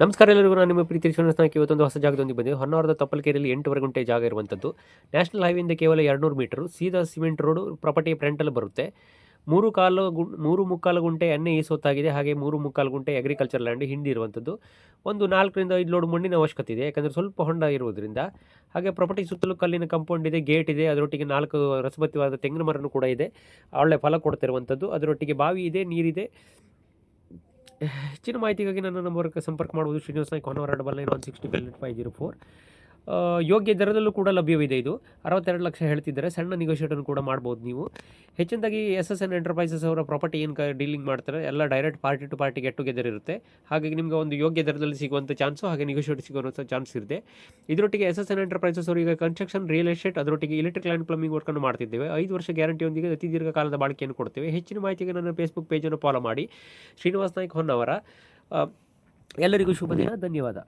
ನಮಸ್ಕಾರ ಎಲ್ಲರಿಗೂ, ನಾನು ನಿಮ್ಮ ಪ್ರೀತಿ ಶ್ರೀನಿವಾಸ ನಾಯ್ಕ ಇವತ್ತೊಂದು ಹೊಸ ಜಾಗದೊಂದಿಗೆ ಬಂದಿದೆ ಹೊನ್ನಾವರದ ತಪ್ಪಲ್ಕೆರೆಯಲ್ಲಿ ಎಂಟೂವರೆ ಗಂಟೆ ಜಾಗ ಇರುವಂಥದ್ದು. ನ್ಯಾಷನಲ್ ಹೈವೇಯಿಂದ ಕೇವಲ ಎರಡುನೂರು ಮೀಟರು. ಸೀದಾ ಸಿಮೆಂಟ್ ರೋಡು, ಪ್ರಾಪರ್ಟಿ ಫ್ರಂಟಲ್ಲಿ ಬರುತ್ತೆ. ಮೂರು ಕಾಲು ಗು, ಮೂರು ಮುಕ್ಕಾಲು ಗುಂಟೆ ಎಣ್ಣೆ ಈಸೋತ್ತಾಗಿದೆ ಹಾಗೆ ಮೂರು ಮುಕ್ಕಾಲು ಗುಂಟೆ ಅಗ್ರಿಕಲ್ಚರ್ ಲ್ಯಾಂಡ್ ಹಿಂಡಿ ಇರುವಂಥದ್ದು. ಒಂದು ನಾಲ್ಕರಿಂದ ಐದು ಲೋಡ್ ಮಣ್ಣಿನ ಅವಶ್ಯಕತೆ ಇದೆ. ಯಾಕಂದರೆ ಸ್ವಲ್ಪ ಹೊಂಡ ಇರುವುದರಿಂದ. ಹಾಗೆ ಪ್ರಾಪರ್ಟಿ ಸುತ್ತಲೂ ಕಲ್ಲಿನ ಕಂಪೌಂಡ್ ಇದೆ ಗೇಟ್ ಇದೆ. ಅದರೊಟ್ಟಿಗೆ ನಾಲ್ಕು ರಸಬತ್ತಿವಾದ ತೆಂಗಿನ ಮರನೂ ಕೂಡ ಇದೆ. ಒಳ್ಳೆ ಫಲ ಕೊಡ್ತಿರುವಂಥದ್ದು. ಅದರೊಟ್ಟಿಗೆ ಬಾವಿ ಇದೆ, ನೀರಿದೆ. ಹೆಚ್ಚಿನ ಮಾಹಿತಿಗಾಗಿ ನನ್ನ ನಂಬರ್ಗೆ ಸಂಪರ್ಕ ಮಾಡ್ಬೋದು Srinivasa Naik hour double nine one sixty five zero four ಯೋಗ್ಯ ದರದಲ್ಲೂ ಕೂಡ ಲಭ್ಯವಿದೆ ಇದು. ಅರವತ್ತೆರಡು ಲಕ್ಷ ಹೇಳ್ತಿದ್ದಾರೆ. ಸಣ್ಣ ನಿಗೋಷಿಯೇಟನ್ ಕೂಡ ಮಾಡ್ಬೋದು ನೀವು. ಹೆಚ್ಚಿನದಾಗಿ ಎಸ್ ಎಸ್ ಎನ್ ಎಂಟರ್ಪ್ರೈಸಸ್ ಅವರ ಪ್ರಾಪರ್ಟಿ ಏನು ಡೀಲಿಂಗ್ ಮಾಡ್ತಾರೆ, ಎಲ್ಲ direct party to party get together ಇರುತ್ತೆ. ಹಾಗಾಗಿ ನಿಮಗೆ ಒಂದು ಯೋಗ್ಯ ದರದಲ್ಲಿ ಸಿಗುವಂಥ ಚಾನ್ಸು ಹಾಗೆ ನಿಗೋಷಿಯೇಟ್ ಸಿಗುವಂಥ ಚಾನ್ಸ್ ಇರುತ್ತೆ. ಇದರೊಟ್ಟಿಗೆ ಎಸ್ ಎಸ್ ಎನ್ ಎಂಟರ್ಪ್ರೈಸಸ್ ಅವರು ಈಗ ಕನ್ಸ್ಟ್ರಕ್ಷನ್ ರಿಯಲ್ ಎಸ್ಟೇಟ್ ಅದರೊಟ್ಟಿಗೆ ಇಲೆಕ್ಟ್ರಿಕ್ ಲ್ಯಾಂಡ್ ಪ್ಲಂಬಿಂಗ್ ವರ್ಕನ್ನು ಮಾಡ್ತಿದ್ದೇವೆ. ಐದು ವರ್ಷ ಗ್ಯಾರಂಟಿಯೊಂದಿಗೆ ಅತಿ ದೀರ್ಘಕಾಲದ ಬಾಳಿಕೆಯನ್ನು ಕೊಡ್ತೇವೆ. ಹೆಚ್ಚಿನ ಮಾಹಿತಿಗೆ ನನ್ನ ಫೇಸ್ಬುಕ್ ಪೇಜನ್ನು ಫಾಲೋ ಮಾಡಿ. ಶ್ರೀನಿವಾಸ್ ನಾಯ್ಕ್ ಹೊನ್ನವರ. ಎಲ್ಲರಿಗೂ ಶುಭ ದಿನ. ಧನ್ಯವಾದ.